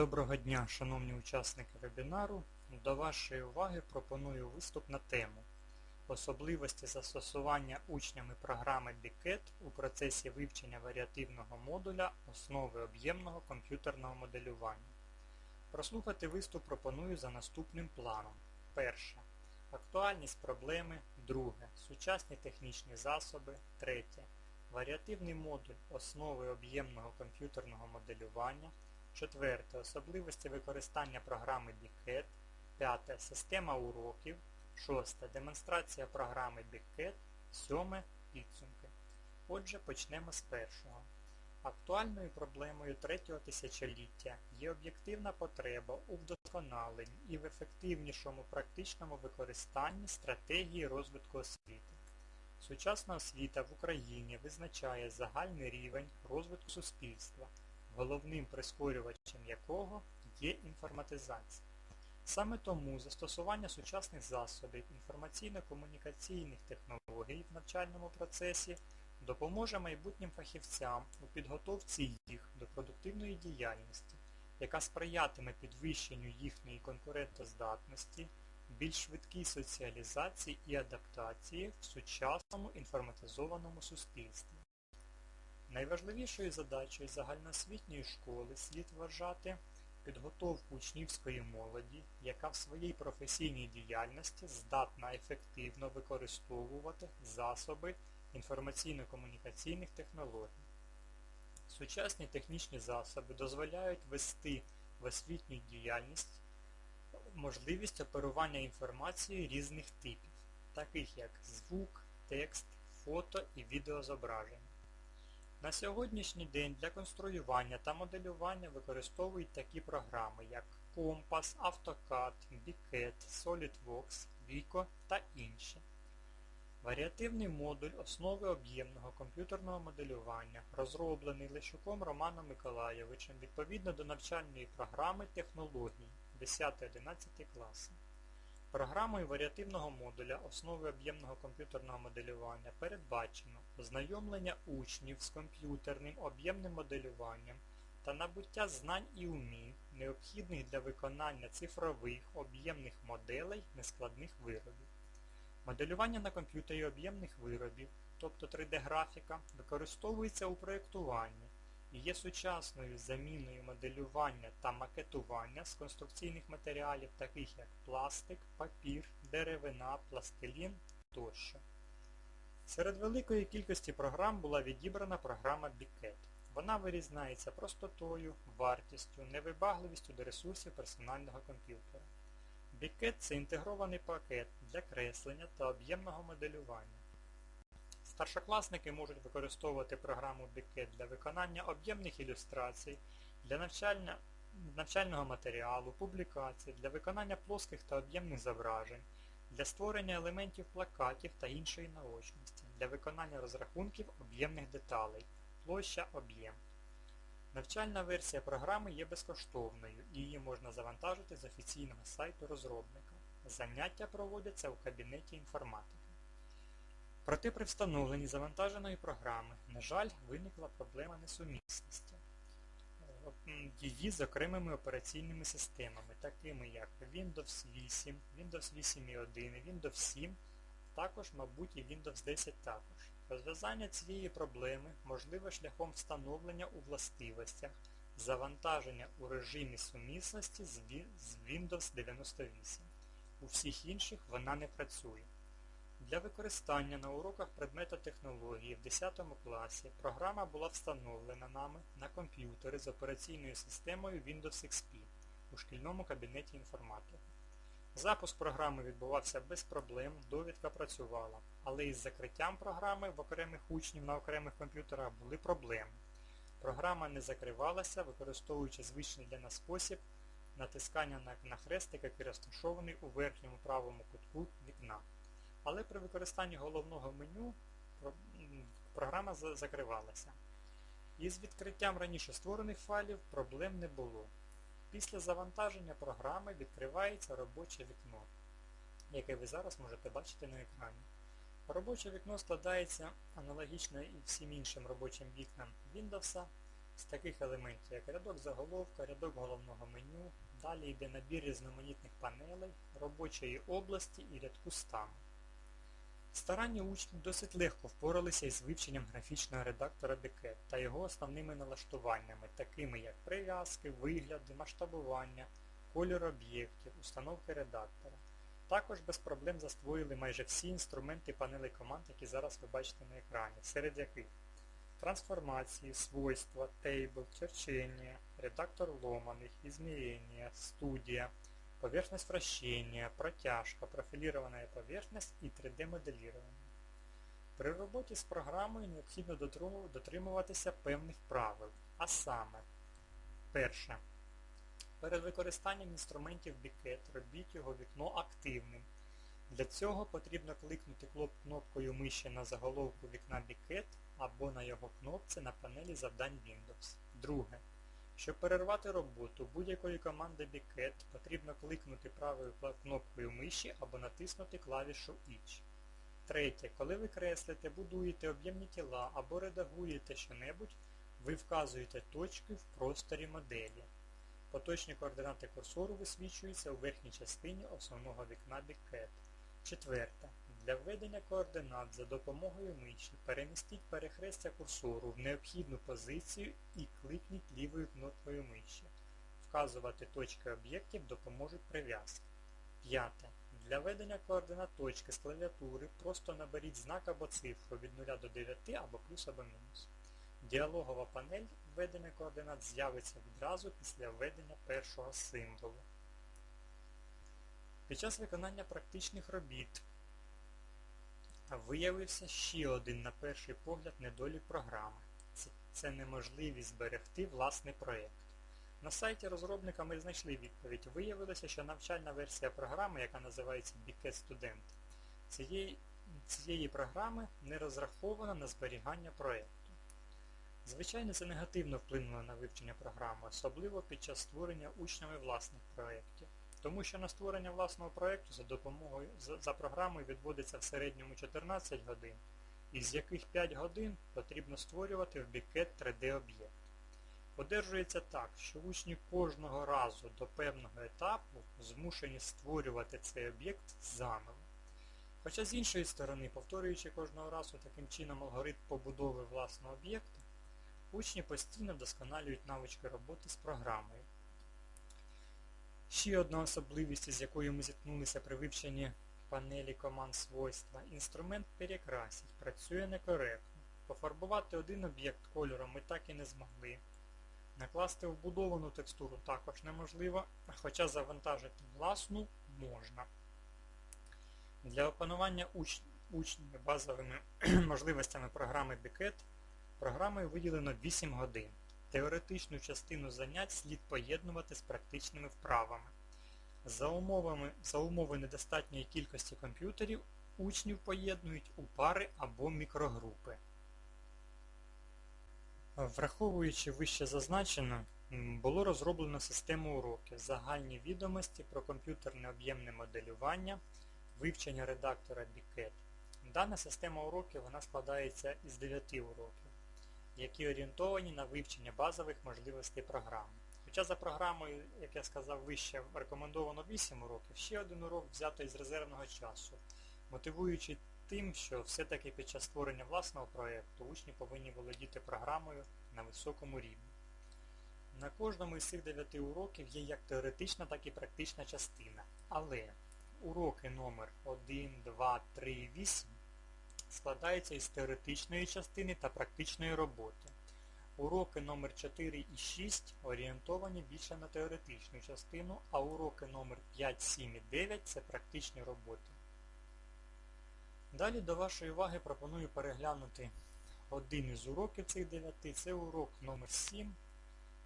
Доброго дня, шановні учасники вебінару. До вашої уваги пропоную виступ на тему Особливості застосування учнями програми BICAT у процесі вивчення варіативного модуля основи об'ємного комп'ютерного моделювання. Прослухати виступ пропоную за наступним планом. Перше. Актуальність проблеми. Друге. Сучасні технічні засоби. Третє. Варіативний модуль основи об'ємного комп'ютерного моделювання. Четверте. Особливості використання програми BigCAD. П'яте. Система уроків. Шосте. Демонстрація програми BigCAD. Сьоме. Підсумки. Отже, почнемо з першого. Актуальною проблемою третього тисячоліття є об'єктивна потреба у вдосконаленні і в ефективнішому практичному використанні стратегії розвитку освіти. Сучасна освіта в Україні визначає загальний рівень розвитку суспільства, головним прискорювачем якого є інформатизація. Саме тому застосування сучасних засобів інформаційно-комунікаційних технологій в навчальному процесі допоможе майбутнім фахівцям у підготовці їх до продуктивної діяльності, яка сприятиме підвищенню їхньої конкурентоздатності, більш швидкій соціалізації і адаптації в сучасному інформатизованому суспільстві. Найважливішою задачею загальноосвітньої школи слід вважати підготовку учнівської молоді, яка в своїй професійній діяльності здатна ефективно використовувати засоби інформаційно-комунікаційних технологій. Сучасні технічні засоби дозволяють вести в освітню діяльність можливість оперування інформацією різних типів, таких як звук, текст, фото і відеозображення. На сьогоднішній день для конструювання та моделювання використовують такі програми, як Compass, AutoCAD, BICAD, SolidWorks, Vico та інші. Варіативний модуль основи об'ємного комп'ютерного моделювання розроблений Лещуком Романом Миколайовичем відповідно до навчальної програми технологій 10-11 класи. Програмою варіативного модуля основи об'ємного комп'ютерного моделювання передбачено ознайомлення учнів з комп'ютерним об'ємним моделюванням та набуття знань і умінь, необхідних для виконання цифрових об'ємних моделей нескладних виробів. Моделювання на комп'ютері об'ємних виробів, тобто 3D-графіка, використовується у проєктуванні і є сучасною заміною моделювання та макетування з конструкційних матеріалів, таких як пластик, папір, деревина, пластилін тощо. Серед великої кількості програм була відібрана програма BigCAD. Вона вирізняється простотою, вартістю, невибагливістю до ресурсів персонального комп'ютера. BigCAD – це інтегрований пакет для креслення та об'ємного моделювання. Старшокласники можуть використовувати програму BigCAD для виконання об'ємних ілюстрацій, для навчання, навчального матеріалу, публікацій, для виконання плоских та об'ємних зображень, для створення елементів плакатів та іншої наочності, для виконання розрахунків об'ємних деталей, площа об'єм. Навчальна версія програми є безкоштовною і її можна завантажити з офіційного сайту розробника. Заняття проводяться у кабінеті інформатики. Проте при встановленні завантаженої програми, на жаль, виникла проблема несумісності. Її з окремими операційними системами, такими як Windows 8, Windows 8.1, Windows 7, також, мабуть, і Windows 10 також. Розв'язання цієї проблеми можливе шляхом встановлення у властивостях, завантаження у режимі сумісності з Windows 98. У всіх інших вона не працює. Для використання на уроках предмета технології в 10 класі програма була встановлена нами на комп'ютери з операційною системою Windows XP у шкільному кабінеті інформатики. Запуск програми відбувався без проблем, довідка працювала, але із закриттям програми в окремих учнів на окремих комп'ютерах були проблеми. Програма не закривалася, використовуючи звичний для нас спосіб натискання на хрестик, який розташований у верхньому правому кутку вікна. Але при використанні головного меню програма закривалася. Із відкриттям раніше створених файлів проблем не було. Після завантаження програми відкривається робоче вікно, яке ви зараз можете бачити на екрані. Робоче вікно складається аналогічно і всім іншим робочим вікнам Windows з таких елементів, як рядок заголовка, рядок головного меню, далі йде набір різноманітних панелей, робочої області і рядку стану. Старанні учні досить легко впоралися із вивченням графічного редактора Beket та його основними налаштуваннями, такими як прив'язки, вигляди, масштабування, колір об'єктів, установки редактора. Також без проблем засвоїли майже всі інструменти панелей команд, які зараз ви бачите на екрані, серед яких трансформації, свойства, тейбл, черчення, редактор ломаних, измерения, студия, поверхность вращения, протяжка, профілірована поверхность і 3D-моделірування. При роботі з програмою необхідно дотримуватися певних правил, а саме, перше. Перед використанням інструментів Biket робіть його вікно активним. Для цього потрібно кликнути кнопкою миші на заголовку вікна Biket або на його кнопці на панелі завдань Windows. Друге. Щоб перервати роботу будь-якої команди Biket, потрібно кликнути правою кнопкою миші або натиснути клавішу Each. Третє. Коли ви креслите, будуєте об'ємні тіла або редагуєте щонебудь, ви вказуєте точки в просторі моделі. Поточні координати курсору висвічуються у верхній частині основного вікна Biket. Четверте. Для введення координат за допомогою миші перемістіть перехрестя курсору в необхідну позицію і кликніть лівою кнопкою миші. Вказувати точки об'єктів допоможуть прив'язки. П'яте. Для введення координат точки з клавіатури просто наберіть знак або цифру від 0 до 9 або плюс або мінус. Діалогова панель введення координат з'явиться відразу після введення першого символу. Під час виконання практичних робіт виявився ще один на перший погляд недолік програми. Це, неможливість зберегти власний проєкт. На сайті розробника ми знайшли відповідь. Виявилося, що навчальна версія програми, яка називається Biket Student, цієї, цієї програми не розрахована на зберігання проєкту. Звичайно, це негативно вплинуло на вивчення програми, особливо під час створення учнями власних проєктів. Тому що на створення власного проєкту за допомогою за, програмою відводиться в середньому 14 годин, із яких 5 годин потрібно створювати в Biket 3D об'єкт. Одержується так, що учні кожного разу до певного етапу змушені створювати цей об'єкт заново. Хоча з іншої сторони, повторюючи кожного разу таким чином алгоритм побудови власного об'єкта, учні постійно досконалюють навички роботи з програмою. Ще одна особливість, із якою ми зіткнулися при вивченні панелі команд свойства, інструмент перекрасить, працює некоректно. Пофарбувати один об'єкт кольором ми так і не змогли. Накласти вбудовану текстуру також неможливо, хоча завантажити власну можна. Для опанування уч... учнями базовими можливостями програми Biket програмою виділено 8 годин. Теоретичну частину занять слід поєднувати з практичними вправами. За, умовами, за умови недостатньої кількості комп'ютерів учнів поєднують у пари або мікрогрупи. Враховуючи вище зазначено, м, було розроблено систему уроків, загальні відомості про комп'ютерне об'ємне моделювання, вивчення редактора Biket. Дана система уроків вона складається із 9 уроків, які орієнтовані на вивчення базових можливостей програми. Хоча за програмою, як я сказав вище, рекомендовано 8 уроків, ще один урок взято із резервного часу, мотивуючи тим, що все-таки під час створення власного проєкту учні повинні володіти програмою на високому рівні. На кожному із цих 9 уроків є як теоретична, так і практична частина. Але уроки номер 1, 2, 3, 8 складаються із теоретичної частини та практичної роботи. Уроки номер 4 і 6 орієнтовані більше на теоретичну частину, а уроки номер 5, 7 і 9 це практичні роботи. Далі до вашої уваги пропоную переглянути один із уроків цих 9. Це урок номер 7.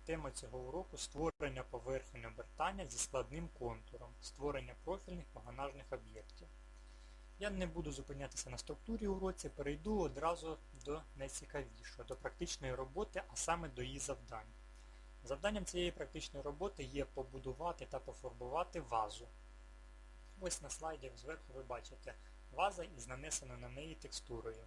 Тема цього уроку створення поверхень обертання зі складним контуром, створення профільних погонажних об'єктів. Я не буду зупинятися на структурі уроці, перейду одразу до найцікавішого, до практичної роботи, а саме до її завдань. Завданням цієї практичної роботи є побудувати та пофарбувати вазу. Ось на слайді зверху ви бачите ваза із нанесеною на неї текстурою.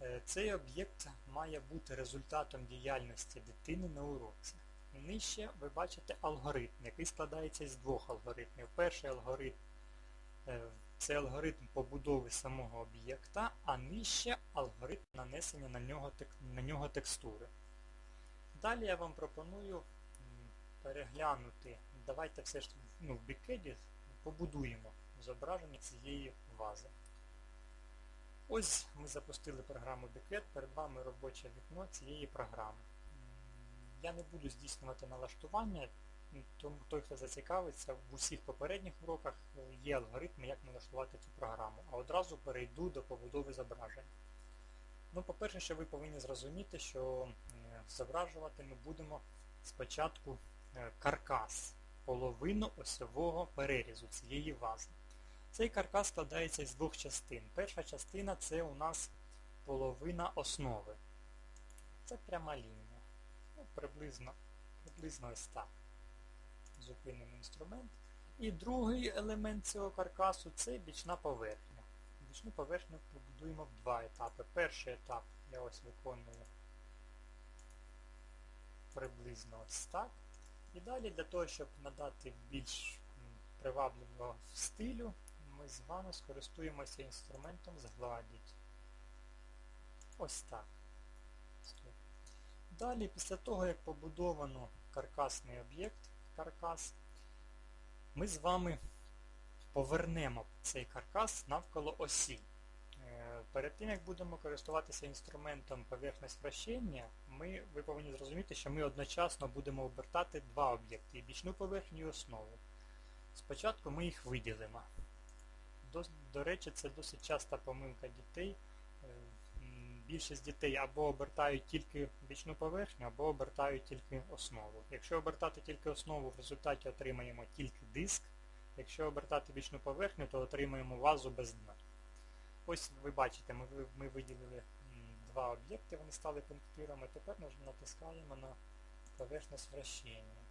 Е, Цей об'єкт має бути результатом діяльності дитини на уроці. Нижче ви бачите алгоритм, який складається із двох алгоритмів. Перший алгоритм е, це алгоритм побудови самого об'єкта, а нижче алгоритм нанесення на нього, на нього текстури. Далі я вам пропоную переглянути, давайте все ж ну, в бікеді побудуємо зображення цієї вази. Ось ми запустили програму Biked, перед вами робоче вікно цієї програми. Я не буду здійснювати налаштування, тому той, хто зацікавиться, в усіх попередніх уроках е, є алгоритми, як налаштувати цю програму, а одразу перейду до побудови зображень. Ну, по-перше, що ви повинні зрозуміти, що е, зображувати ми будемо спочатку е, каркас, половину осьового перерізу цієї вази. Цей каркас складається із двох частин. Перша частина це у нас половина основи. Це пряма лінія. Ну, приблизно, приблизно ось так. Зупинимо інструмент. І другий елемент цього каркасу це бічна поверхня. Бічну поверхню побудуємо в два етапи. Перший етап я ось виконую приблизно ось так. І далі для того, щоб надати більш привабливого стилю, ми з вами скористуємося інструментом згладіть. Ось так. Далі, після того, як побудовано каркасний об'єкт, каркас, ми з вами повернемо цей каркас навколо осі. Е, Перед тим, як будемо користуватися інструментом поверхність вращення, ми, ви повинні зрозуміти, що ми одночасно будемо обертати два об'єкти, і бічну поверхню і основу. Спочатку ми їх виділимо. До, до речі, це досить часта помилка дітей. Більшість дітей або обертають тільки бічну поверхню, або обертають тільки основу. Якщо обертати тільки основу, в результаті отримаємо тільки диск. Якщо обертати бічну поверхню, то отримаємо вазу без дна. Ось ви бачите, ми, ми виділили два об'єкти, вони стали пунктирами. Тепер наж- натискаємо на поверхність вращення.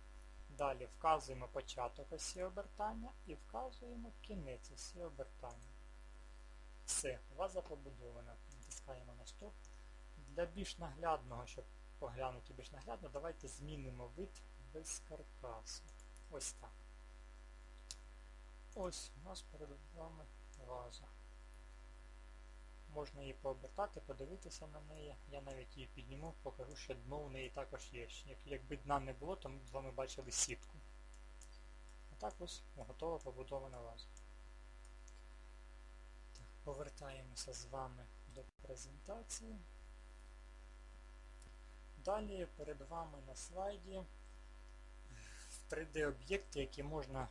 Далі вказуємо початок осі обертання і вказуємо кінець осі обертання. Все, ваза побудована. Натискаємо на. Для більш наглядного, щоб поглянути більш наглядно, давайте змінимо вид без каркасу. Ось так. Ось у нас перед вами ваза. Можна її пообертати, подивитися на неї. Я навіть її підніму, покажу, що дно у неї також є. Якби дна не було, то ми б з вами бачили сітку. А так ось готова побудована ваза. Так, повертаємося з вами до презентації. Далі перед вами на слайді 3D-об'єкти, які можна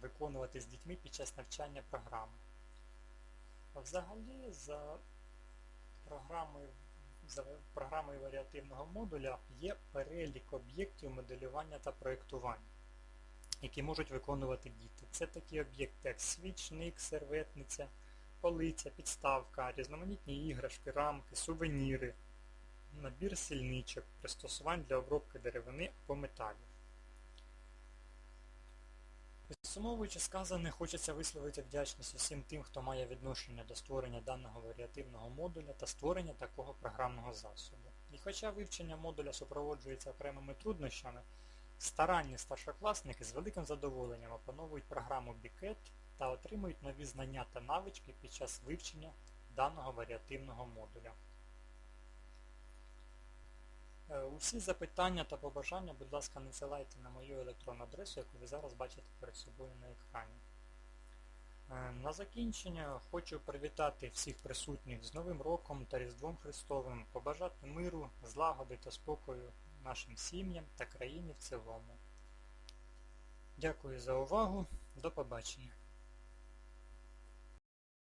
виконувати з дітьми під час навчання програми. Взагалі за програмою, за програмою варіативного модуля є перелік об'єктів моделювання та проєктування, які можуть виконувати діти. Це такі об'єкти, як свічник, серветниця, полиця, підставка, різноманітні іграшки, рамки, сувеніри, набір сільничок, пристосувань для обробки деревини або металів. Підсумовуючи сказане, хочеться висловити вдячність усім тим, хто має відношення до створення даного варіативного модуля та створення такого програмного засобу. І хоча вивчення модуля супроводжується окремими труднощами, старанні старшокласники з великим задоволенням опановують програму Biked та отримують нові знання та навички під час вивчення даного варіативного модуля. Е, Усі запитання та побажання, будь ласка, надсилайте на мою електронну адресу, яку ви зараз бачите перед собою на екрані. Е, На закінчення хочу привітати всіх присутніх з Новим роком та Різдвом Христовим, побажати миру, злагоди та спокою нашим сім'ям та країні в цілому. Дякую за увагу, до побачення.